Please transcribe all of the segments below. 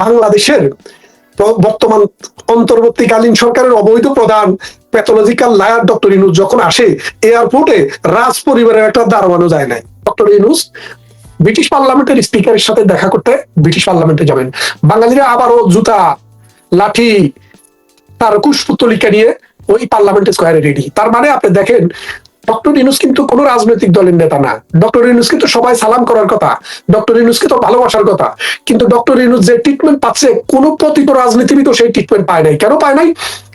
বাংলাদেশের বর্তমান অন্তর্বর্তীকালীন সরকারের অবৈধ প্রধান প্যাথোলজিক্যাল লায়ার ডক্টর ইনুস যখন আসে, এয়ারপোর্টে রাজ পরিবারের একটা দারোয়ানও যায় নাই। ডক্টর ইনুস ব্রিটিশ পার্লামেন্টের স্পিকারের সাথে দেখা করতে ব্রিটিশ পার্লামেন্টে যাবেন। বাঙালিরা আবারও জুতা, লাঠি, তার কুশপুতলিকা নিয়ে ওই পার্লামেন্ট স্কোয়ারে রেডি। তার মানে আপনি দেখেন ডক্টর ইনুস কিন্তু কোনো রাজনৈতিক দলের নেতা না। ডক্টর ইনুস কিন্তু সবাই সালাম করার কথা, ডক্টর ইনুসকে তো ভালোবাসার কথা। কিন্তু ডক্টর ইনুস যে ট্রিটমেন্ট পাচ্ছে, কোনো পতিত রাজনীতিবিদও সেই ট্রিটমেন্ট পায় নাই। কেন পায় নাই?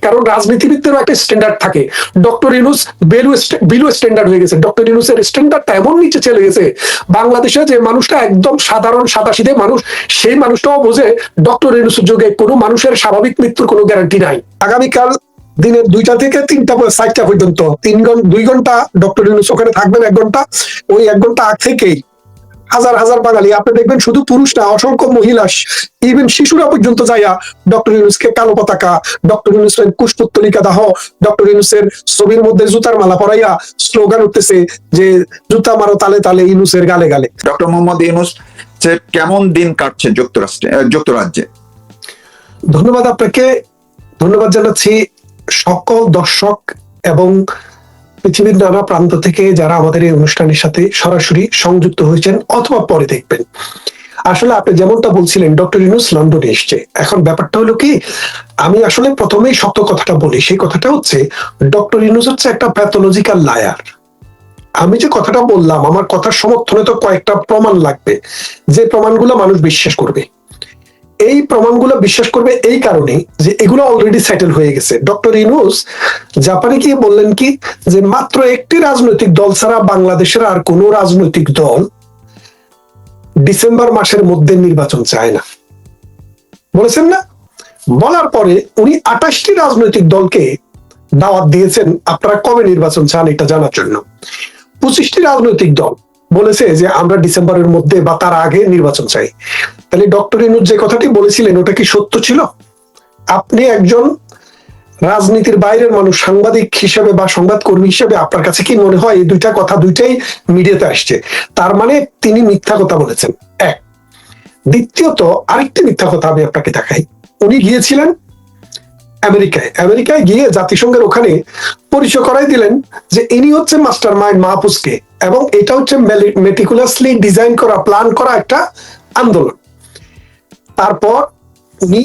কারণ রাজনীতিবিদদেরও একটা স্ট্যান্ডার্ড থাকে। ডক্টর ইনুস বেলু বিলু স্ট্যান্ডার্ড হয়ে গেছে। ডক্টর ইনুসের স্ট্যান্ডার্ডটা এমন নিচে চলে গেছে, বাংলাদেশে যে মানুষটা একদম সাধারণ সাদাসিধে মানুষ, সেই মানুষটাও বোঝে ডক্টর ইনুসের যুগে কোনো মানুষের স্বাভাবিক মৃত্যুর কোনো গ্যারান্টি নাই। আগামীকাল দিনের দুইটা থেকে তিনটা চারটা পর্যন্ত। তিন ঘণ্টা দুই ঘণ্টা ডক্টর ইউনুস ওখানে থাকবেন এক ঘণ্টা। ওই এক ঘণ্টা আগ থেকেই হাজার হাজার বাঙালি আপনি দেখবেন শুধু পুরুষ না অসংখ্য মহিলা ইভেন শিশুরা পর্যন্ত যাইয়া ডক্টর ইউনুসকে কালো পতাকা ডক্টর ইউনুসের কুশপুত্তলিকা দাহ ডক্টর ইউনুসের ছবির মধ্যে জুতার মালা পরাইয়া স্লোগান উঠতেছে যে জুতা মারো তালে তালে ইউনুসের গালে গালে। ডক্টর মোহাম্মদ ইউনুস যে কেমন দিন কাটছে যুক্তরাষ্ট্রে যুক্তরাজ্যে? ধন্যবাদ আপনাকে। ধন্যবাদ জানাচ্ছি। সকল দর্শক এবং পৃথিবীর নানা প্রান্ত থেকে যারা আমাদের এই অনুষ্ঠানের সাথে সরাসরি সংযুক্ত হয়েছেন অথবা পরে দেখবেন। আসলে আপনি যেমনটা বলছিলেন, ডক্টর ইউনুস লন্ডনে এসছে। এখন ব্যাপারটা হলো কি, আমি আসলে প্রথমেই শক্ত কথাটা বলি। সেই কথাটা হচ্ছে, ডক্টর ইউনুস হচ্ছে একটা প্যাথোলজিক্যাল লায়ার আমি যে কথাটা বললাম, আমার কথার সমর্থনে তো কয়েকটা প্রমাণ লাগবে। যে প্রমাণগুলো মানুষ বিশ্বাস করবে। এই প্রমাণগুলো বিশ্বাস করবে এই কারণে যে এগুলো অলরেডি সেটেল হয়ে গেছে। ডক্টর ইনুস জাপানে গিয়ে বললেন কি, যে মাত্র একটি রাজনৈতিক দল ছাড়া বাংলাদেশের আর কোনো রাজনৈতিক দল ডিসেম্বর মাসের মধ্যে নির্বাচন চায় না। বলেছেন না? বলার পরে উনি আঠাশটি রাজনৈতিক দলকে দাওয়াত দিয়েছেন, আপনারা কবে নির্বাচন চান এটা জানার জন্য। পঁচিশটি রাজনৈতিক দল বলেছে যে আমরা ডিসেম্বরের মধ্যে বা তার আগে নির্বাচন চাই। তাহলে ডক্টর ইনুজ যে কথাটি বলেছিলেন, ওটা কি সত্য ছিল? আপনি একজন রাজনীতির বাইরের মানুষ, সাংবাদিক হিসেবে বা সংবাদকর্মী হিসেবে আপনার কাছে কি মনে হয় এই দুইটা কথা দুইটাই মিডিয়াতে আসছে? তার মানে তিনি মিথ্যা কথা বলেছেন। এক। দ্বিতীয়ত, আরেকটি মিথ্যা কথা আমি আপনাকে দেখাই। উনি গিয়েছিলেন আমেরিকায়। আমেরিকায় গিয়ে জাতিসংঘের ওখানে পরিচয় করাই দিলেন যে ইনি হচ্ছে মাস্টার মাইন্ড মাহফুজকে এবং এটা হচ্ছে মেটিকুলাসলি ডিজাইন করা প্ল্যান করা একটা আন্দোলন। তারপর উনি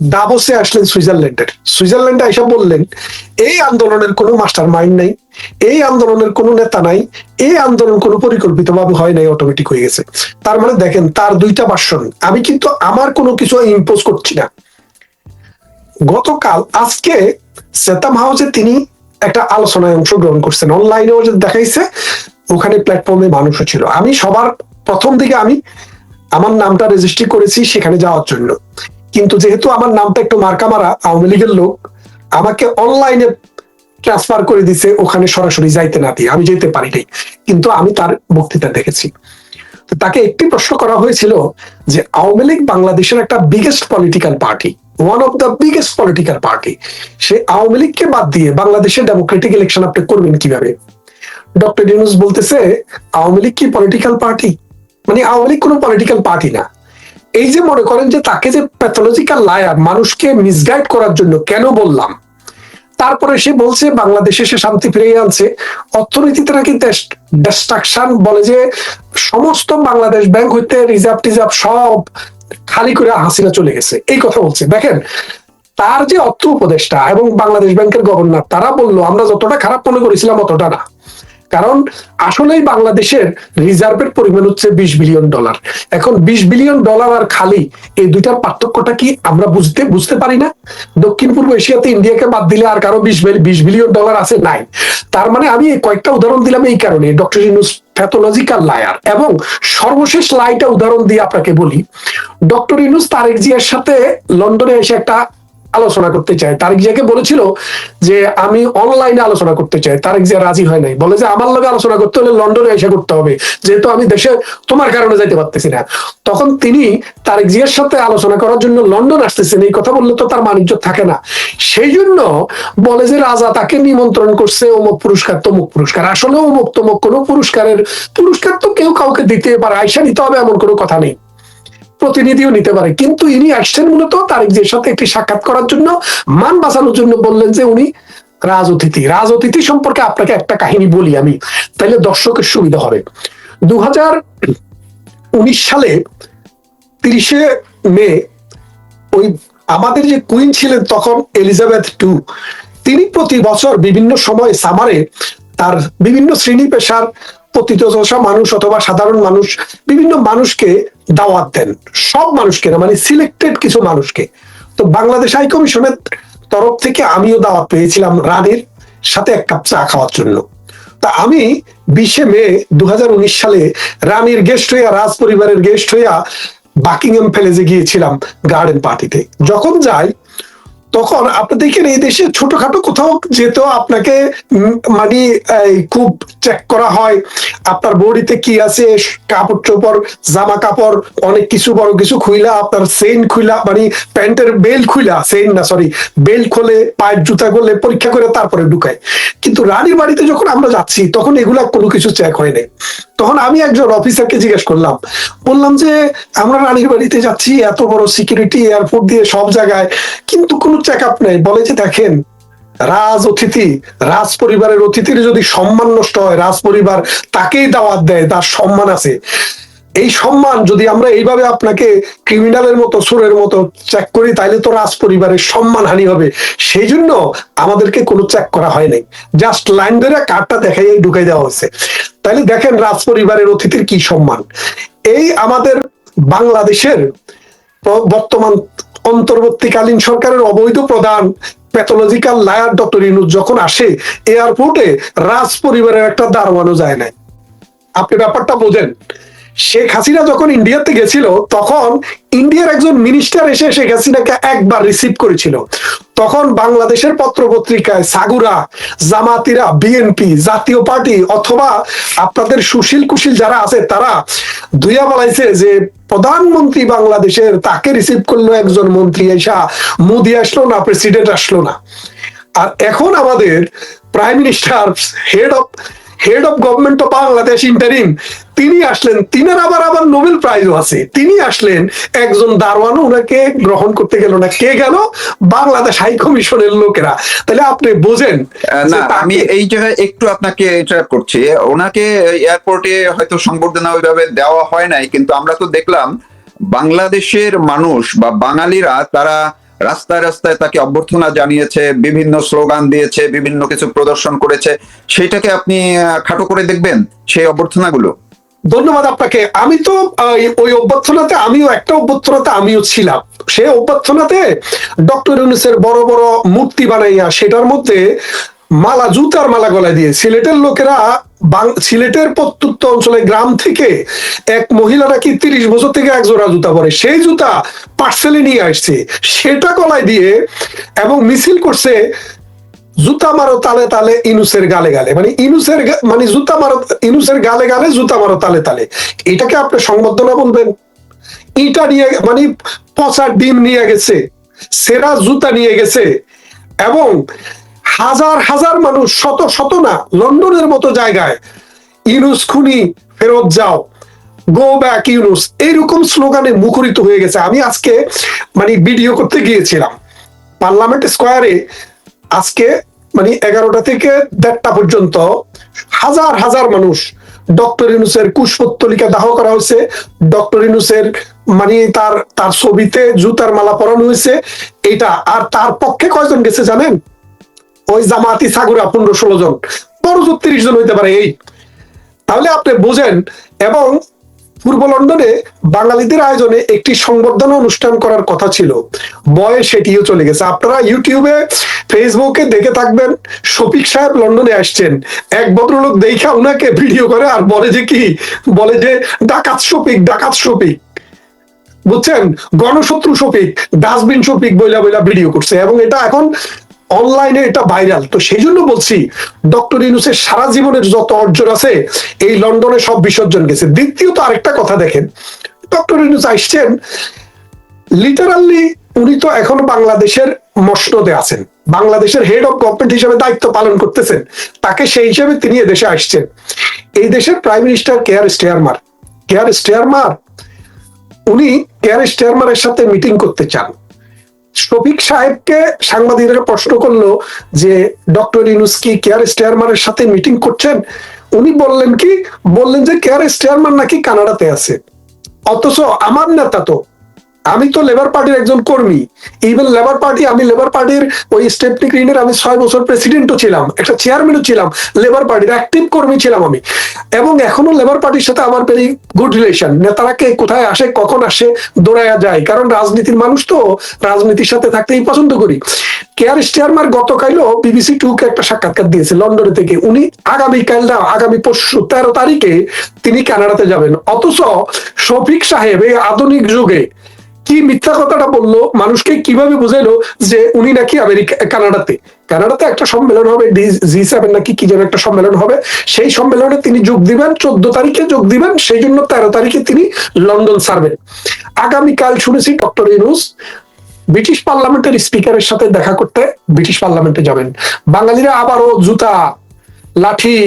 দাবসে আসলেন সুইজারল্যান্ডের। সুইজারল্যান্ডে এসে বললেন, এই আন্দোলনের কোনো মাস্টার মাইন্ড নাই, এই আন্দোলনের কোনো নেতা নাই, এই আন্দোলন কোনো পরিকল্পিত ভাবে হয় নাই অটোমেটিক হয়ে গেছে। তার মানে দেখেন, তার দুইটা ভাষণ আমি কিন্তু আমার কোনো কিছু ইম্পোজ করছি না। গতকাল আজকে সেতাম হাউসে তিনি একটা আলোচনায় অংশগ্রহণ করছেন। অনলাইনেও যে দেখাইছে, ওখানে প্ল্যাটফর্মে মানুষও ছিল। আমি সবার প্রথম দিকে আমি আমার নামটা রেজিস্ট্রি করেছি সেখানে যাওয়ার জন্য। কিন্তু যেহেতু আমার নামটা একটু মার্কা মারা আওয়ামী লীগের লোক, আমাকে অনলাইনে ট্রান্সফার করে দিছে, ওখানে সরাসরি যাইতে না দিয়ে। আমি যেতে পারি নাই কিন্তু আমি তার বক্তৃতা দেখেছি। তাকে একটি প্রশ্ন করা হয়েছিল যে, আওয়ামী লীগ বাংলাদেশের একটা biggest political party one of the biggest political party সে আওয়ামী লীগকে বাদ দিয়ে বাংলাদেশের ডেমোক্রেটিক ইলেকশন আপনি করবেন কীভাবে? ডক্টর ইউনুস বলতেছে, আওয়ামী লীগ কি পলিটিক্যাল পার্টি মানে আওয়ামী লীগ কোনো পলিটিক্যাল পার্টি না। এই যে মনে করেন যে তাকে যে প্যাথোলজিক্যাল লায়ার মানুষকে মিসগাইড করার জন্য কেন বললাম? তারপরে সে বলছে, বাংলাদেশে সে শান্তি ফিরিয়ে আনছে। অর্থনীতিতে নাকি ডিস্ট্রাকশন বলে যে সমস্ত বাংলাদেশ ব্যাংক হইতে রিজার্ভ টিজার্ভ সব খালি করে হাসিনা চলে গেছে। এই কথা বলছে। দেখেন, তার যে অর্থ উপদেষ্টা এবং বাংলাদেশ ব্যাংকের গভর্নর, তারা বলল, আমরা যতটা খারাপ মনে করেছিলাম, অতটা না। কারণ আসলেই বাংলাদেশের রিজার্ভের পরিমাণ হচ্ছে বিশ বিলিয়ন ডলার। এখন বিশ বিলিয়ন ডলার আর খালি, এই দুইটার পার্থক্যটা কি আমরা বুঝতে বুঝতে পারি না? দক্ষিণ পূর্ব এশিয়াতে ইন্ডিয়াকে বাদ দিলে আর কারও বিশ বিশ বিলিয়ন ডলার আছে নাই। তার মানে আমি কয়েকটা উদাহরণ দিলাম এই কারণে। ডক্টর ইউনুস প্যাথোলজিক্যাল লায়ার এবং সর্বশেষ লাইটা উদাহরণ দিয়ে আপনাকে বলি। ডক্টর ইনুস তারেক জিয়ার সাথে লন্ডনে এসে একটা আলোচনা করতে চায়। তারেক জিয়াকে বলেছিল যে, আমি অনলাইনে আলোচনা করতে চাই। তারেক জিয়া রাজি হয় নাই। বলে যে, আমার লগে আলোচনা করতে হলে লন্ডনে এসে করতে হবে। যেহেতু আমি দেশে, তোমার কারণে যাইতে পারতেছি না। তখন তিনি তারেক জিয়ার সাথে আলোচনা করার জন্য লন্ডন আসতেছেন। এই কথা বললে তো তার বাণিজ্য থাকে না। সেই জন্য বলে যে, রাজা তাকে নিমন্ত্রণ করছে অমুক পুরস্কার, তমুক পুরস্কার। আসলে অমুক তমুক কোনো পুরস্কারের, পুরস্কার তো কেউ কাউকে দিতে পারে। আইসা নিতে হবে এমন কোনো কথা নেই। প্রতিনিধিও নিতে পারে। কিন্তু ইনি আসছেন মূলত তারেকজির সাথে একটি সাক্ষাৎ করার জন্য মান বাঁচানোর জন্য বললেন যে উনি রাজ অতিথি রাজ অতিথি সম্পর্কে আপনাকে একটা কাহিনী বলি আমি তাহলে দর্শকের সুবিধা হবে। দু উনিশ সালে তিরিশে মে ওই আমাদের যে কুইন ছিলেন তখন এলিজাবেথ টু, তিনি প্রতি বছর বিভিন্ন সময় সামারে তার বিভিন্ন শ্রেণি পেশার পতিতদশা মানুষ অথবা সাধারণ মানুষ বিভিন্ন মানুষকে দাওয়াত দেন। সব মানুষকে না মানে সিলেক্টেড কিছু মানুষকে। তো বাংলাদেশ হাই কমিশনের তরফ থেকে আমিও দাওয়াত পেয়েছিলাম রানীর সাথে এক কাপ চা খাওয়ার জন্য। তা আমি বিশে মে দু হাজার উনিশ সালে রানীর গেস্ট হইয়া, রাজ পরিবারের গেস্ট হইয়া বাকিংহাম প্যালেসে গিয়েছিলাম গার্ডেন পার্টিতে। যখন যাই তখন আপনি দেখেন এই দেশে ছোটখাটো কোথাও যেতেও আপনাকে মানে খুব চেক করা হয়। আপনার বডিতে কি আছে কাপড় চোপড় জামা কাপড় অনেক কিছু, বড় কিছু খুইলা, আপনার সেন খুইলা মানে প্যান্টের বেল খুইলা সেন না সরি বেল খোলে, পায়ের জুতা করলে পরীক্ষা করে তারপরে ঢুকায়। কিন্তু রানীর বাড়িতে যখন আমরা যাচ্ছি, তখন এগুলা কোনো কিছু চেক হয় নাই। তখন আমি একজন অফিসারকে জিজ্ঞেস করলাম। বললাম যে, আমরা রানীর বাড়িতে যাচ্ছি, এত বড় সিকিউরিটি এয়ারপোর্ট দিয়ে সব জায়গায়, কিন্তু কোনো চেক আপ নেই। বলে যে, দেখেন, রাজ অতিথি, রাজ পরিবারের অতিথির যদি সম্মান নষ্ট হয়, রাজ পরিবার তাকেই দাওয়াত দেয়, তার সম্মান আছে। এই সম্মান যদি আমরা এইভাবে আপনাকে ক্রিমিনালের মতো সুরের মতো চেক করি তাহলে তো রাজ পরিবারের সম্মান হানি হবে। সেই জন্য আমাদেরকে কোনো চেক করা হয় নাই। জাস্ট লাইন ধরে কার্ডটা দেখাই, ঢুকাই দেওয়া হয়েছে। তাহলে দেখেন রাজ পরিবারের অতিথির কি সম্মান। এই আমাদের বাংলাদেশের বর্তমান অন্তর্বর্তীকালীন সরকারের অবৈধ প্রধান প্যাথোলজিক্যাল লায়ার ডক্টর ইনুজ যখন আসে এয়ারপোর্টে রাজ পরিবারের একটা দারোয়ানও যায় নাই। আপনি ব্যাপারটা বোঝেন। শেখ হাসিনা যখন ইন্ডিয়াতে গেছিল, তখন ইন্ডিয়ার একজন মিনিস্টার এসে শেখ হাসিনাকে একবার রিসিভ করেছিল। তখন বাংলাদেশের পত্র পত্রিকায় সাগুরা, জামাতিরা বিএনপি জাতীয় পার্টি অথবা আপনাদের সুশীল কুশীল যারা আছে, তারা দুইয়া বলাইছে যে প্রধানমন্ত্রী বাংলাদেশের তাকে রিসিভ করল একজন মন্ত্রী এসা, মোদি আসলো না প্রেসিডেন্ট আসলো না। আর এখন আমাদের prime minister head of head of government of Bangladesh interim তিনি আসলেন তিনার আবার আবার নোবেল প্রাইজও আছে। তিনি আসলেন একজন দারোয়ান ওনাকে গ্রহণ করতে গেল না। কে গেল? বাংলাদেশ হাই কমিশনের লোকেরা। তাহলে আপনি বোঝেন না আমি এই জায়গায় একটু আপনাকে ইন্টারাপ্ট করছি। ওনাকে এয়ারপোর্টে হয়তো সংবর্ধনা ওইভাবে দেওয়া হয় নাই কিন্তু আমরা তো দেখলাম বাংলাদেশের মানুষ বা বাঙালিরা তারা রাস্তায় রাস্তায় তাকে অভ্যর্থনা জানিয়েছে, বিভিন্ন স্লোগান দিয়েছে, বিভিন্ন কিছু প্রদর্শন করেছে। সেটাকে আপনি খাটো করে দেখবেন সেই অভ্যর্থনাগুলো। ধন্যবাদ আপনাকে। আমি তো ওই অভ্যর্থনাতে আমিও একটা অভ্যর্থনাতে আমিও ছিলাম। সে অভ্যর্থনাতে ডক্টর ইউনুসের বড় বড় মূর্তি বানাইয়া সেটার মধ্যে মালা, জুতার মালা গলায় দিয়ে সিলেটের লোকেরা সিলেটের প্রত্যুত্ত অঞ্চলে গ্রাম থেকে এক মহিলা নাকি তিরিশ বছর থেকে এক জোড়া জুতা পরে। সেই জুতা পার্সেলে নিয়ে আসছে। সেটা গলায় দিয়ে এবং মিছিল করছে জুতা মারো তালে তালে ইনুসের গালে গালে। মানে ইনুসের মানে জুতা মারো, ইনুসের গালে গালে জুতা মারো তালে তালে। এটাকে আপনি সংবর্ধনা বলবেন? ইটা নিয়ে মানে পচা ডিম নিয়ে গেছে, সেরা জুতা নিয়ে গেছে এবং হাজার হাজার মানুষ, শত শত না, লন্ডনের মতো জায়গায়, ইউনুস, খুনি, ফেরত যাও গো ব্যাক ইউনুস। এইরকম স্লোগানে মুখরিত হয়ে গেছে। আমি আজকে মানে ভিডিও করতে গিয়েছিলাম। পার্লামেন্ট স্কোয়ারে আজকে মানে এগারোটা থেকে দেড়টা পর্যন্ত হাজার হাজার মানুষ ডক্টর ইনুসের কুশপত্তলিকা দাহ করা হয়েছে। ডক্টর ইনুসের মানে তার তার ছবিতে জুতার মালা পরানো হয়েছে। এটা, আর তার পক্ষে কয়জন গেছে জানেন? ওই জামাতি সাগুরা পনেরো ষোলো জন জোর তিরিশ জন হইতে পারে এই। তাহলে আপনি বোঝেন, এবং পূর্ব লন্ডনে বাঙালিদের আয়োজনে একটি সংবর্ধনা অনুষ্ঠান করার কথা ছিল। বয়ে সেটিও চলে গেছে। আপনারা ইউটিউবে, ফেসবুকে দেখে থাকবেন, শফিক সাহেব লন্ডনে আসছেন। এক ভদ্রলোক দেখা উনাকে ভিডিও করে আর বলে যে কি? বলে যে, ডাকাত শফিক ডাকাত শফিক। বুঝছেন? গণশত্রু শফিক, ডাস্টবিন শফিক বইলা বইলা ভিডিও করছে। এবং এটা এখন অনলাইনে এটা ভাইরাল তো সেই জন্য বলছি ডক্টর ইনুসের সারা জীবনের যত অর্জন আছে, এই লন্ডনে সব বিসর্জন গেছে। দ্বিতীয়ত আরেকটা কথা দেখেন ডক্টর ইনুস আসছেন লিটারালি উনি তো এখন বাংলাদেশের মসনদে আছেন। বাংলাদেশের হেড অফ গভর্নমেন্ট হিসেবে দায়িত্ব পালন করতেছেন। তাকে সেই হিসেবে তিনি এদেশে আসছেন। এই দেশের prime minister Keir Starmer? Keir Starmer? উনি কেয়ার স্টেয়ারম্যানের সাথে মিটিং করতে চান। শফিক সাহেবকে সাংবাদিকরা প্রশ্ন করল যে ডক্টর ইনুস কি কেয়ার স্টেয়ারম্যানের সাথে মিটিং করছেন? উনি বললেন কি? বললেন যে কেয়ার স্টেয়ারম্যান নাকি কানাডাতে আছে। অথচ আমার নেতা তো। আমি তো লেবার পার্টির একজন কর্মী। ইভেন লেবার পার্টি আমি লেবার পার্টির ওই স্টেপনি গ্রিনের আমি ছয় বছর প্রেসিডেন্টও ছিলাম, একটা চেয়ারম্যানও ছিলাম লেবার পার্টির অ্যাক্টিভ কর্মী ছিলাম আমি। এবং এখনও লেবার পার্টির সাথে আমার ভেরি গুড রিলেশন নেতারা কে, কোথায় আসে, কখন আসে, দৌড়াইয়া যায়। কারণ রাজনীতির মানুষ তো, রাজনীতির সাথে থাকতেই পছন্দ করি। কেয়ার স্টেয়ারমার গতকালও বিবিসি টু কে একটা সাক্ষাৎকার দিয়েছে লন্ডনে থেকে। উনি আগামীকাল না, আগামী পরশু তেরো তারিখে তিনি কানাডাতে যাবেন। অথচ শফিক সাহেব এই আধুনিক যুগে কি মিথ্যা কথাটা বলল, মানুষকে কীভাবে বুঝাইলো যে উনি নাকি আমেরিকা, কানাডাতে? কানাডাতে একটা সম্মেলন হবে জি সেভেন নাকি কি যেন একটা সম্মেলন হবে। সেই সম্মেলনে তিনি যোগ দিবেন, চোদ্দ তারিখে যোগ দিবেন, সেই জন্য তেরো তারিখে তিনি লন্ডন ছাড়বেন। আগামীকাল শুনেছি ডক্টর ইনুস ব্রিটিশ পার্লামেন্টের স্পিকারের সাথে দেখা করতে ব্রিটিশ পার্লামেন্টে যাবেন। বাঙালিরা আবারও জুতা, লাঠি,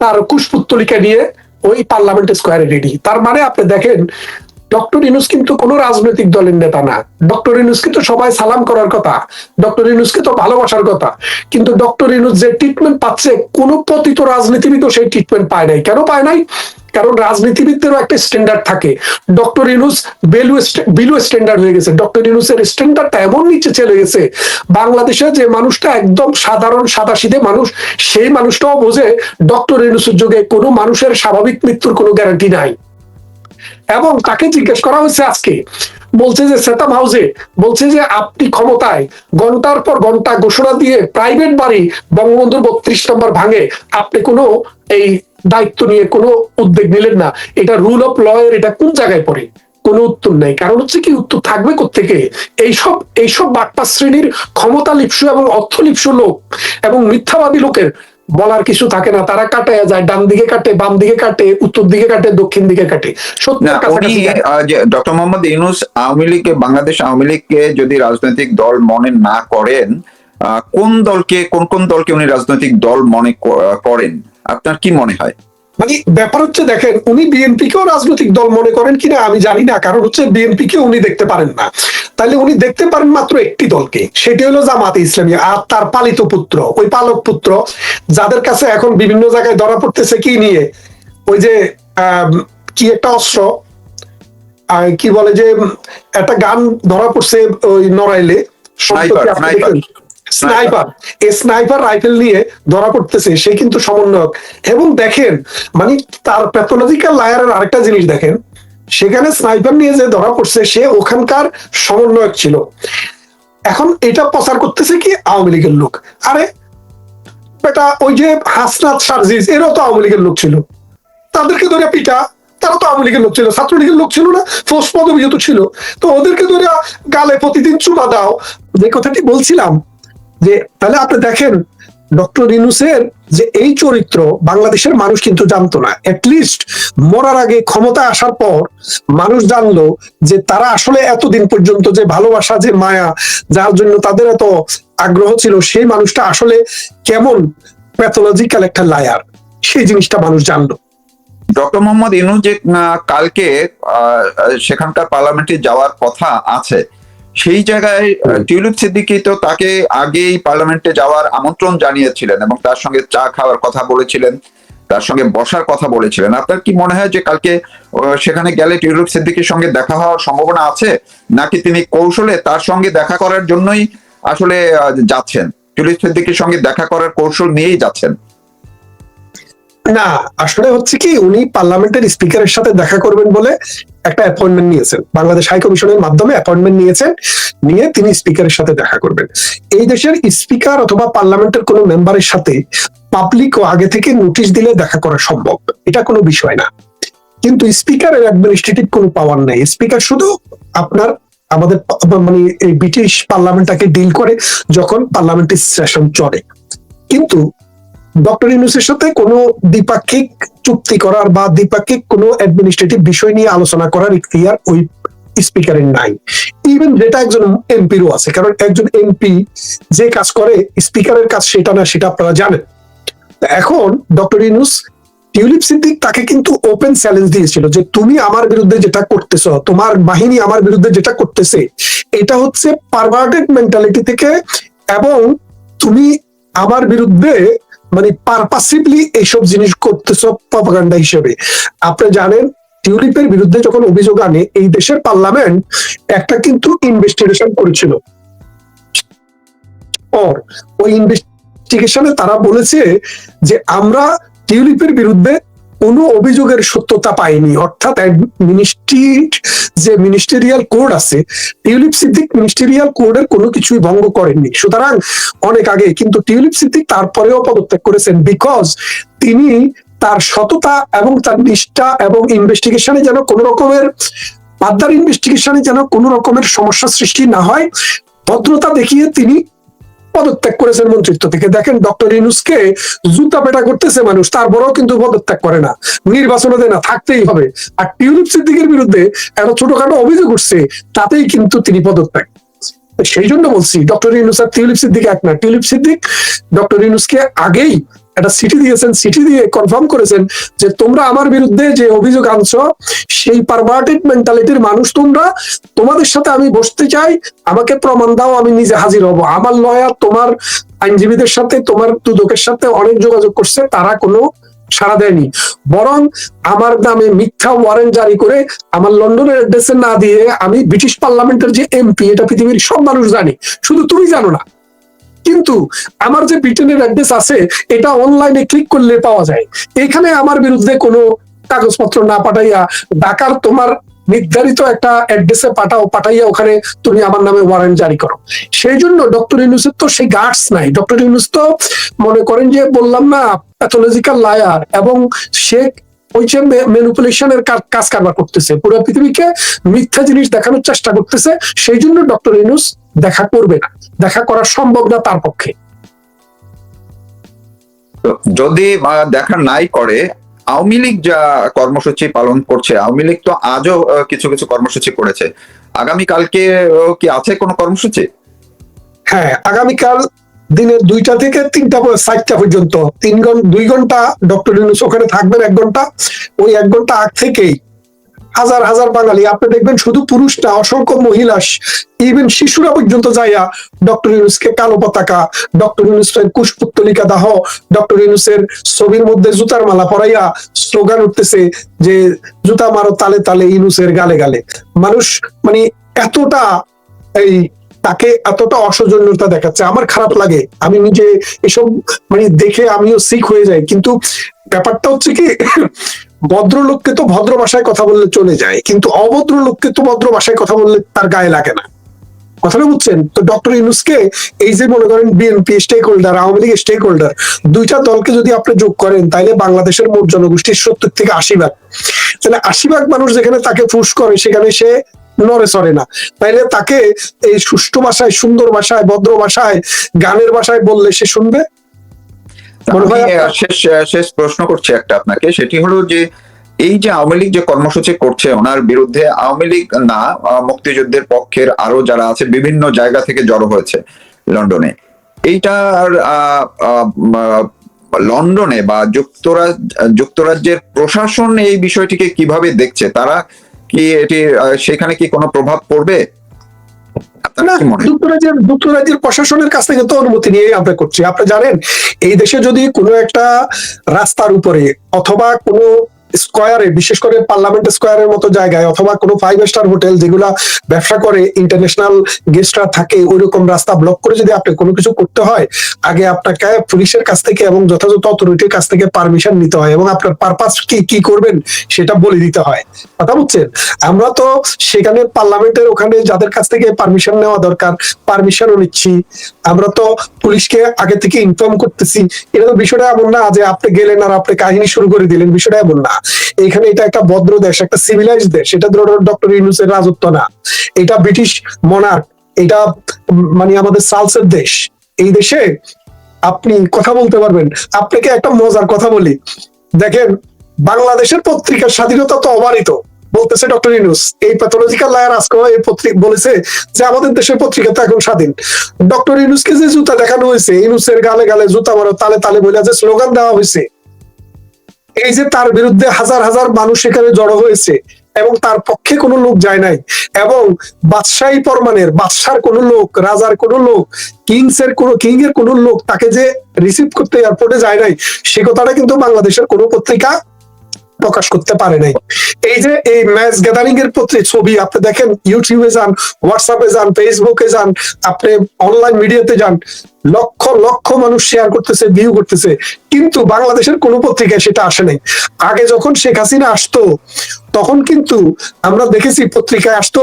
তার কুশপুত্তলিকা নিয়ে ওই পার্লামেন্ট স্কোয়ারে রেডি। তার মানে আপনি দেখেন ডক্টর ইনুস কিন্তু কোন রাজনৈতিক দলের নেতা না। ডক্টর ইনুসকে তো সবাই সালাম করার কথা। ডক্টর ইনুসকে তো ভালোবাসার কথা। কিন্তু ডক্টর ইনুস যে ট্রিটমেন্ট পাচ্ছে, কোন পতিত রাজনীতিবিদও সেই ট্রিটমেন্ট পায় নাই। কেন পায় নাই? কারণ রাজনীতিবিদদেরও একটা স্ট্যান্ডার্ড থাকে। ডক্টর ইনুস বেলু বিলু স্ট্যান্ডার্ড হয়ে গেছে। ডক্টর ইনুসের স্ট্যান্ডার্ডটা এমন নিচে চলে গেছে, বাংলাদেশে যে মানুষটা একদম সাধারণ সাদাসিধে মানুষ, সেই মানুষটাও বোঝে ডক্টর ইনুসের যুগে কোনো মানুষের স্বাভাবিক মৃত্যুর কোনো গ্যারান্টি নাই। এবং তাকে জিজ্ঞেস করা হয়েছে আজকে। বলছে যে সেতাম হাউসে, বলছে যে, আপনি ক্ষমতায় ঘণ্টার পর ঘণ্টা ঘোষণা দিয়ে প্রাইভেট বাড়ি বঙ্গবন্ধুর বত্রিশ নম্বর ভাঙে, আপনি কোনো এই দায়িত্ব নিয়ে কোনো উদ্যোগ নিলেন না। এটা রুল অফ ল এর, এটা কোন জায়গায় পড়ে? কোনো উত্তর নেই। কারণ হচ্ছে কি, উত্তর থাকবে থেকে এইসব এইসব বাট্টা শ্রেণির ক্ষমতা লিপসু এবং অর্থ লিপসু লোক এবং মিথ্যাবাদী লোকের বলার কিছু থাকে না। তারা কাটে যায় ডান দিকে কাটে বাম দিকে কাটে উত্তর দিকে কাটে দক্ষিণ দিকে কাটে। ডক্টর মোহাম্মদ ইউনুস আওয়ামী লীগকে বাংলাদেশ আওয়ামী লীগকে যদি রাজনৈতিক দল মনে না করেন আহ, কোন দলকে কোন কোন দলকে উনি রাজনৈতিক দল মনে করেন? আপনার কি মনে হয়? মানে ব্যাপার হচ্ছে দেখেন উনি বিএনপি কেও রাজনৈতিক দল মনে করেন কিনা আমি জানি না কারণ হচ্ছে বিএনপি কে উনি দেখতে পারেন না। তাহলে উনি দেখতে পারেন মাত্র একটি দলকে সেটি হলো জামাতে ইসলামী আর তার পালিত পুত্র ওই পালক পুত্র যাদের কাছে এখন বিভিন্ন জায়গায় ধরা পড়তেছে কি নিয়ে? ওই যে কি একটা অস্ত্র আর কি বলে যে একটা গান ধরা পড়ছে ওই নড়াইলে স্নাইপার। এই স্নাইপার রাইফেল নিয়ে ধরা পড়তেছে, সে কিন্তু সমন্বয়ক। এবং দেখেন মানে তার প্যাথোলজিক্যাল লায়ারের আরেকটা জিনিস দেখেন, সেখানে স্নাইপার নিয়ে যে ধরা পড়ছে, সে ওখানকার সমন্বয়ক ছিল। এখন এটা প্রচার করতেছে কি? আওয়ামী লীগের লোক। আরে, বেটা, ওই যে হাসনাত সার্জিস, এরাও তো আওয়ামী লীগের লোক ছিল। তাদেরকে ধরে পিটা, তারা তো আওয়ামী লীগের লোক ছিল, ছাত্রলীগের লোক ছিল না ফোর্স পদবিও তো ছিল। তো ওদেরকে ধরে গালে প্রতিদিন চুমা দাও। যে কথাটি বলছিলাম যে, তাহলে আপনি দেখেন, ডক্টর ইনুসের যে এই চরিত্র বাংলাদেশের মানুষ কিন্তু জানতো না। লিস্ট মরার আগে ক্ষমতা আসার পর মানুষ জানলো যে তারা আসলে এতদিন পর্যন্ত যে ভালোবাসা, যে মায়া, যার জন্য তাদের এত আগ্রহ ছিল, সেই মানুষটা আসলে কেমন প্যাথোলজিক্যাল একটা লায়ার সেই জিনিসটা মানুষ জানলো। ডক্টর মোহাম্মদ ইউনুস যে কালকে সেখানকার পার্লামেন্টে যাওয়ার কথা আছে। সেই জায়গায় টিউলিপ সিদ্দিকী তো তাকে আগেই পার্লামেন্টে যাওয়ার আমন্ত্রণ জানিয়েছিলেন এবং তার সঙ্গে চা খাওয়ার কথা বলেছিলেন তার সঙ্গে বসার কথা বলেছিলেন। আপনার কি মনে হয় যে কালকে সেখানে গেলে টিউলিপ সিদ্দিকীর সঙ্গে দেখা হওয়ার সম্ভাবনা আছে? নাকি তিনি কৌশলে তার সঙ্গে দেখা করার জন্যই আসলে যাচ্ছেন? টিউলিপ সিদ্দিকীর সঙ্গে দেখা করার কৌশল নিয়েই যাচ্ছেন। না, আসলে হচ্ছে কি, উনি পার্লামেন্টের স্পিকারের সাথে দেখা করবেন বলে একটা অ্যাপয়েন্টমেন্ট নিয়েছেন। বাংলাদেশ হাই কমিশনের মাধ্যমে অ্যাপয়েন্টমেন্ট নিয়েছেন, নিয়ে তিনি স্পিকারের সাথে দেখা করবেন। এই দেশের স্পিকার অথবা পার্লামেন্টের কোনো মেম্বারের সাথে পাবলিক ও আগে থেকে নোটিশ দিলে দেখা করা সম্ভব। এটা কোনো বিষয় না। কিন্তু স্পিকারের অ্যাডমিনিস্ট্রেটিভ কোনো পাওয়ার নেই। স্পিকার শুধু আপনার, আমাদের মানে এই ব্রিটিশ পার্লামেন্টটাকে ডিল করে যখন পার্লামেন্টের সেশন চলে। কিন্তু ডক্টর ইউনুসের সাথে কোনো দ্বিপাক্ষিক চুক্তি করার বা দ্বিপাক্ষিক কোনো অ্যাডমিনিস্ট্রেটিভ বিষয় নিয়ে আলোচনা করার ইখতিয়ার ওই স্পিকারের নাই। ইভেন যেটা একজন এমপিরও আছে, কারণ একজন এমপি যে কাজ করে, স্পিকারের কাজ সেটা না, সেটা আপনারা জানেন। এখন ডক্টর ইউনুস টিউলিপ সিদ্দিক তাকে কিন্তু ওপেন চ্যালেঞ্জ দিয়েছিল যে তুমি আমার বিরুদ্ধে যেটা করতেছো, তোমার বাহিনী আমার বিরুদ্ধে যেটা করতেছে, এটা হচ্ছে পারভার্টেড মেন্টালিটি থেকে এবং তুমি আমার বিরুদ্ধে মানে পারপাসিভলি এইসব জিনিস করতেছো প্রপাগান্ডা হিসেবে। আপনি জানেন টিউলিপের বিরুদ্ধে যখন অভিযোগ আনে, এই দেশের পার্লামেন্ট একটা কিন্তু ইনভেস্টিগেশন করেছিল। ওই ইনভেস্টিগেশনে তারা বলেছে যে আমরা টিউলিপের বিরুদ্ধে কোনো অভিযোগের সত্যতা পায়নি অর্থাৎ যে মিনিস্টেরিয়াল কোড আছে, টিউলিপ সিদ্দিক মিনিস্টেরিয়াল কোডের কোনো কিছুই ভঙ্গ করেননি। সুতরাং অনেক আগে কিন্তু টিউলিপ সিদ্দিক তারপরেও পদত্যাগ করেছেন বিকজ তিনি তার সততা এবং তার নিষ্ঠা এবং ইনভেস্টিগেশনে যেন কোনো রকমের পাদ্দার ইনভেস্টিগেশনে যেন কোনো রকমের সমস্যা সৃষ্টি না হয়, ভদ্রতা দেখিয়ে তিনি পদত্যাগ করেছেন মন্ত্রিত্ব থেকে। দেখেন ডক্টর ইনুসকে জুতা পেটা করতেছে মানুষ, তারপরেও কিন্তু পদত্যাগ করে না। নির্বাচন দেয় না, থাকতেই হবে। আর টিউলিপ সিদ্দিকের বিরুদ্ধে একটা ছোটখাটো অভিযোগ উঠছে, তাতেই কিন্তু তিনি পদত্যাগ। সেই জন্য বলছি, ডক্টর ইনুস আর টিউলিপ সিদ্দিক এক না। টিউলিপ সিদ্দিক, ডক্টর ইনুসকে আগেই একটা চিঠি দিয়েছেন, চিঠি দিয়ে কনফার্ম করেছেন যে তোমরা আমার বিরুদ্ধে যে অভিযোগ আনছো, সেই পারভার্টেড মেন্টালিটির মানুষ তোমরা। তোমাদের সাথে আমি বসতে চাই, আমাকে প্রমাণ দাও, আমি নিজে হাজির হব। আমার লয়ার তোমার আইনজীবীদের সাথে, তোমার দুদকের সাথে অনেক যোগাযোগ করছে, তারা কোনো সাড়া দেয়নি। বরং আমার নামে মিথ্যা ওয়ারেন্ট জারি করে আমার লন্ডনের অ্যাড্রেসে না দিয়ে আমি ব্রিটিশ পার্লামেন্টের যে এমপি এটা পৃথিবীর সব মানুষ জানি। শুধু তুমি জানো না। কিন্তু আমার যে ব্রিটেনের অ্যাড্রেস আছে, এটা অনলাইনে ক্লিক করলে পাওয়া যায়। এখানে আমার বিরুদ্ধে কোনো কাগজপত্র না পাঠাইয়া ঢাকার তোমার নির্ধারিত একটা অ্যাড্রেসে পাঠাও, পাঠাইয়া ওখানে তুমি আমার নামে ওয়ারেন্ট জারি করো। সেই জন্য ডক্টর ইউনুসের তো সেই গার্ডস নাই। ডক্টর ইউনুস তো মনে করেন যে বললাম না প্যাথোলজিক্যাল লায়ার এবং সে যে ম্যানিপুলেশনের কাজ কারবার করতেছে। পুরো পৃথিবীকে মিথ্যা জিনিস দেখানোর চেষ্টা করতেছে সেই জন্য ডক্টর ইউনুস দেখা করবে না। দেখা করা সম্ভব না তার পক্ষে। যদি দেখা নাই করে আওয়ামী লীগ যা কর্মসূচি পালন করছে আওয়ামী লীগ তো আজও কিছু কিছু কর্মসূচি করেছে। আগামী কালকে কি আছে কোনো কর্মসূচি? হ্যাঁ আগামীকাল দিনের দুইটা থেকে তিনটা চারটা পর্যন্ত। তিন ঘণ্টা দুই ঘণ্টা ডক্টর ইউনুস ওখানে থাকবেন এক ঘণ্টা। ওই এক ঘণ্টা আগ থেকেই হাজার হাজার বাঙালি, আপনি দেখবেন শুধু পুরুষ না অসংখ্য মহিলা ইভেন শিশুরা পর্যন্ত যাইয়া ডক্টর ইউনুসকে কালো পতাকা, ডক্টর ইউনুসের কুশপুত্তলিকা দাহ, ডক্টর ইউনুসের ছবির মধ্যে জুতার মালা পরাইয়া স্লোগান উঠতেছে যে জুতা মারো তালে তালে ইউনুসের গালে গালে। মানুষ মানে এতটা এই তাকে এতটা অসৌজন্যতা দেখাচ্ছে। আমার খারাপ লাগে। আমি নিজে এসব মানে দেখে আমিও সিক হয়ে যাই। কিন্তু ব্যাপারটা হচ্ছে কি, ভদ্রলোককে তো ভদ্র ভাষায় কথা বললে চলে যায়। কিন্তু অভদ্র লোককে তো ভদ্র ভাষায় কথা বললে তার গায়ে লাগে না। কথাটা বুঝছেন? তো ডক্টর ইউনুসকে এই যে মনে করেন BNP stakeholder Awami League stakeholder দুইটা দলকে যদি আপনি যোগ করেন তাহলে বাংলাদেশের মোট জনগোষ্ঠীর সত্তর থেকে আশি ভাগ। তাহলে আশি ভাগ মানুষ যেখানে তাকে ফুস করে, সেখানে সে নড়ে সরে না। তাইলে তাকে এই সুষ্ঠু ভাষায় সুন্দর ভাষায় ভদ্র ভাষায় গানের ভাষায় বললে সে শুনবে? শেষ শেষ প্রশ্ন করছি একটা আপনাকে। সেটি হলো যে এই যে আওয়ামী লীগ যে কর্মসূচি করছে ওনার বিরুদ্ধে আওয়ামী লীগ না মুক্তিযুদ্ধের পক্ষের আরও যারা আছে বিভিন্ন জায়গা থেকে জড়ো হয়েছে লন্ডনে। এইটার লন্ডনে বা যুক্তরাজ্য যুক্তরাজ্যের প্রশাসন এই বিষয়টিকে কীভাবে দেখছে? তারা কি এটি সেখানে কি কোনো প্রভাব পড়বে না? যুক্তরাজ্যের যুক্তরাজ্যের প্রশাসনের কাছ থেকে তো অনুমতি নিয়ে আমরা করছি আপনি জানেন এই দেশে যদি কোনো একটা রাস্তার উপরে অথবা কোনো স্কোয়ারে, বিশেষ করে পার্লামেন্ট স্কোয়ারের মতো জায়গায় অথবা কোনো ফাইভ স্টার হোটেল যেগুলা ব্যবসা করে ইন্টারন্যাশনাল গেস্টরা থাকে, ওইরকম রাস্তা ব্লক করে যদি আপনি কোনো কিছু করতে হয়, আগে আপনাকে পুলিশের কাছ থেকে এবং যথাযথ অথরিটির কাছ থেকে পারমিশন নিতে হয় এবং আপনার পারপাস কি কি করবেন সেটা বলে দিতে হয়। কথা বুঝছেন আমরা তো সেখানে পার্লামেন্টের ওখানে যাদের কাছ থেকে পারমিশন নেওয়া দরকার পারমিশনও নিচ্ছি। আমরা তো পুলিশকে আগে থেকে ইনফর্ম করতেছি। এটা তো বিষয়টা এমন না যে আপনি গেলেন আর আপনি কাহিনী শুরু করে দিলেন, বিষয়টা এমন না। এখানে এটা একটা ভদ্র দেশ, একটা সিভিলাইজ দেশ। এটা ধরো ডক্টর ইউনুসের রাজত্ব না। এটা ব্রিটিশ মনার্ক এটা মানে আমাদের সালসের দেশ। এই দেশে আপনি কথা বলতে পারবেন। আপনাকে একটা মজার কথা বলি। দেখেন, বাংলাদেশের পত্রিকার স্বাধীনতা তো অবারিত। বলতেছে ডক্টর ইনুস এই প্যাথোলজিক্যাল লায়ার আজকে এই পত্রিকা বলেছে যে আমাদের দেশের পত্রিকা তো এখন স্বাধীন। ডক্টর ইনুসকে যে জুতা দেখানো হয়েছে ইনুসের গালে গালে জুতা মারো, তালে তালে বলে যে স্লোগান দেওয়া হয়েছে, এই যে তার বিরুদ্ধে হাজার হাজার মানুষ সেখানে জড়ো হয়েছে এবং তার পক্ষে কোনো লোক যায় নাই, এবং বাদশাহী পরমানের বাদশার কোনো লোক, রাজার কোনো লোক কিংস এর কোনো কিং এর কোনো লোক তাকে যে রিসিভ করতে এয়ারপোর্টে যায় নাই, সে কথাটা কিন্তু বাংলাদেশের কোনো পত্রিকা প্রকাশ করতে পারে নাই। এই যে এই ম্যাচ গ্যাদারিং এর প্রতি ছবি, আপনি দেখেন ইউটিউবে যান হোয়াটসঅ্যাপে যান ফেসবুকে যান, আপনি অনলাইন মিডিয়াতে যান, লক্ষ লক্ষ মানুষ শেয়ার করতেছে ভিউ করতেছে। কিন্তু বাংলাদেশের কোনো পত্রিকায় সেটা আসে নাই। আগে যখন শেখ হাসিনা আসতো, তখন কিন্তু আমরা দেখেছি পত্রিকায় আসতো,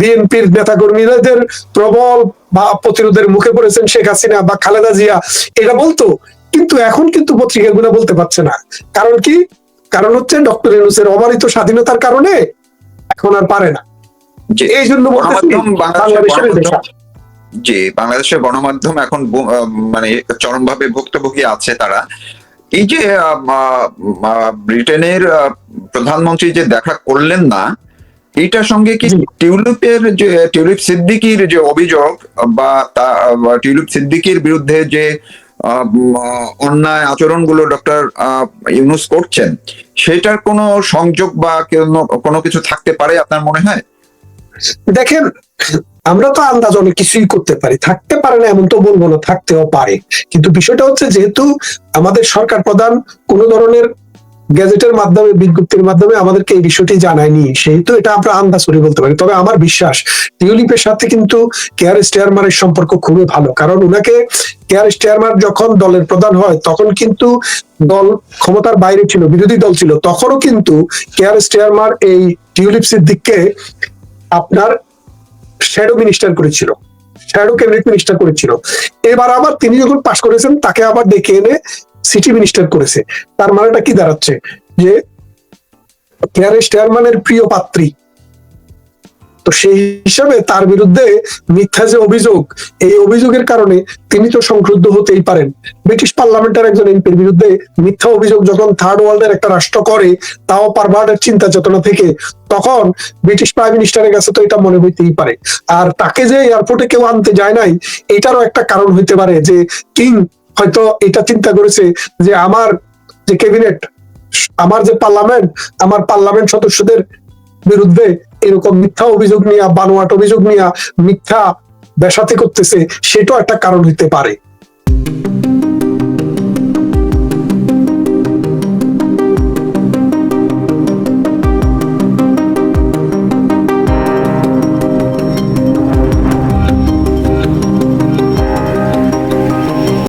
বিএনপির নেতা কর্মীদের প্রবল বা প্রতিরোধের মুখে পড়েছেন শেখ হাসিনা বা খালেদা জিয়া। এটা বলতো, কিন্তু এখন কিন্তু পত্রিকাগুলো বলতে পারছে না। কারণ কি? কারণ হচ্ছে ডক্টর ইউনুসের অবারিত স্বাধীনতার কারণে এখন আর পারে না। এই জন্য গণমাধ্যম বাংলাদেশের। গণমাধ্যম- জি বাংলাদেশের গণমাধ্যম এখন মানে চরমভাবে ভুক্তভোগী আছে তারা। এই যে ব্রিটেনের প্রধানমন্ত্রী যে দেখা করলেন না এইটার সঙ্গে কি টিউলিপের যে টিউলিপ সিদ্দিকির যে অভিযোগ বা তা টিউলিপ সিদ্দিকির বিরুদ্ধে যে অন্যায় আচরণগুলো ডক্টর ইউনুস করছেন, সেটার কোনো সংযোগ বা কোনো- কিছু থাকতে পারে আপনার মনে হয়? দেখেন, আমরা তো আন্দাজ অনেক কিছুই করতে পারি, থাকতে পারে না এমন তো বলব না, থাকতেও পারে। কিন্তু বিষয়টা হচ্ছে যেহেতু আমাদের সরকার প্রধান কোন ধরনের গ্যাজেটের মাধ্যমে, বিজ্ঞপ্তির মাধ্যমে আমাদেরকে এই বিষয়টি জানায়নি সেহেতু এটা আমরা আন্দাজ করে বলতে পারি। তবে আমার বিশ্বাস, টিউলিপের সাথে কিন্তু কেয়ার স্টেয়ারমারের সম্পর্ক খুবই ভালো। কারণ ওনাকে কেয়ার স্টেয়ারমার যখন দলের প্রধান হয়, তখন কিন্তু দল ক্ষমতার বাইরে ছিল, বিরোধী দল ছিল। তখনও কিন্তু কেয়ার স্টেয়ারমার এই টিউলিপ সিদ্দিককে আপনার শ্যাডো মিনিস্টার করেছিল। শ্যাডো ক্যাবিনেট মিনিস্টার করেছিল। এবার আবার তিনি যখন পাশ করেছেন, তাকে আবার ডেকে এনে সিটি মিনিস্টার করেছে। তার মানেটা কি দাঁড়াচ্ছে? যে কেয়ারের চেয়ারম্যানের প্রিয় পাত্রী। তো সেই হিসাবে তার বিরুদ্ধে মিথ্যা যে অভিযোগ, এই অভিযোগের কারণে তিনি তো সংক্রুদ্ধ হতেই পারেন। ব্রিটিশ পার্লামেন্টের একজন এমপির বিরুদ্ধে মিথ্যা অভিযোগ যখন থার্ড ওয়ার্ল্ডের একটা রাষ্ট্র করে, তাও পারভার্ডের চিন্তা চেতনা থেকে, তখন ব্রিটিশ প্রাইম মিনিস্টারের কাছে তো এটা মনে হইতেই পারে। আর তাকে যে এয়ারপোর্টে কেউ আনতে যায় নাই, এটারও একটা কারণ হইতে পারে যে কিং হয়তো এটা চিন্তা করেছে যে আমার যে ক্যাবিনেট আমার যে পার্লামেন্ট আমার পার্লামেন্ট সদস্যদের বিরুদ্ধে এরকম মিথ্যা অভিযোগ নিয়ে, বানোয়াট অভিযোগ নিয়ে মিথ্যা বেসাতে করতেছে, সেটাও একটা কারণ হইতে পারে।